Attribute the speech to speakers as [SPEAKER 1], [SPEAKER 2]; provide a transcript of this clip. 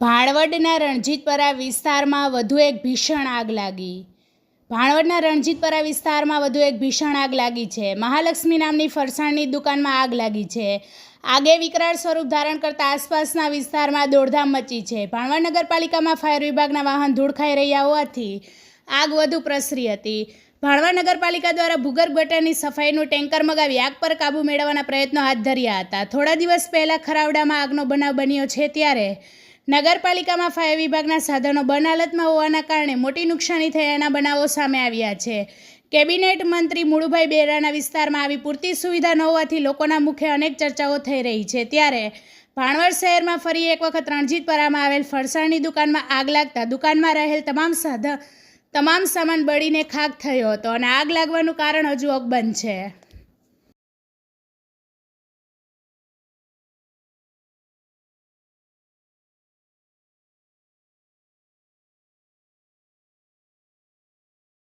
[SPEAKER 1] ભાણવડના રણજીતપરા વિસ્તારમાં વધુ એક ભીષણ આગ લાગી. ભાણવડના રણજીતપરા વિસ્તારમાં વધુ એક ભીષણ આગ લાગી છે. મહાલક્ષ્મી નામની ફરસાણની દુકાનમાં આગ લાગી છે. આગે વિકરાળ સ્વરૂપ ધારણ કરતા આસપાસના વિસ્તારમાં દોડધામ મચી છે. ભાણવડ નગરપાલિકામાં ફાયર વિભાગના વાહન ધૂળ રહ્યા હોવાથી આગ વધુ પ્રસરી હતી. ભાણવડ નગરપાલિકા દ્વારા ભૂગર્ભ ગટરની સફાઈનું ટેન્કર મગાવી આગ પર કાબૂ મેળવવાના પ્રયત્નો હાથ ધર્યા હતા. થોડા દિવસ પહેલાં ખરાવડામાં આગનો બનાવ બન્યો છે ત્યારે નગરપાલિકામાં ફાયર વિભાગના સાધનો બનાલતમાં હોવાના કારણે મોટી નુકસાની થયાના બનાવો સામે આવ્યા છે. કેબિનેટ મંત્રી મુળુભાઈ બેરાના વિસ્તારમાં આવી પૂરતી સુવિધા ન હોવાથી લોકોના મુખે અનેક ચર્ચાઓ થઈ રહી છે. ત્યારે ભાણવડ શહેરમાં ફરી એક વખત રણજીતપરામાં આવેલ ફરસાણની દુકાનમાં આગ લાગતા દુકાનમાં રહેલ તમામ સાધન, તમામ સામાન બળીને ખાક થયો હતો અને આગ લાગવાનું કારણ હજુ અકબંધ છે.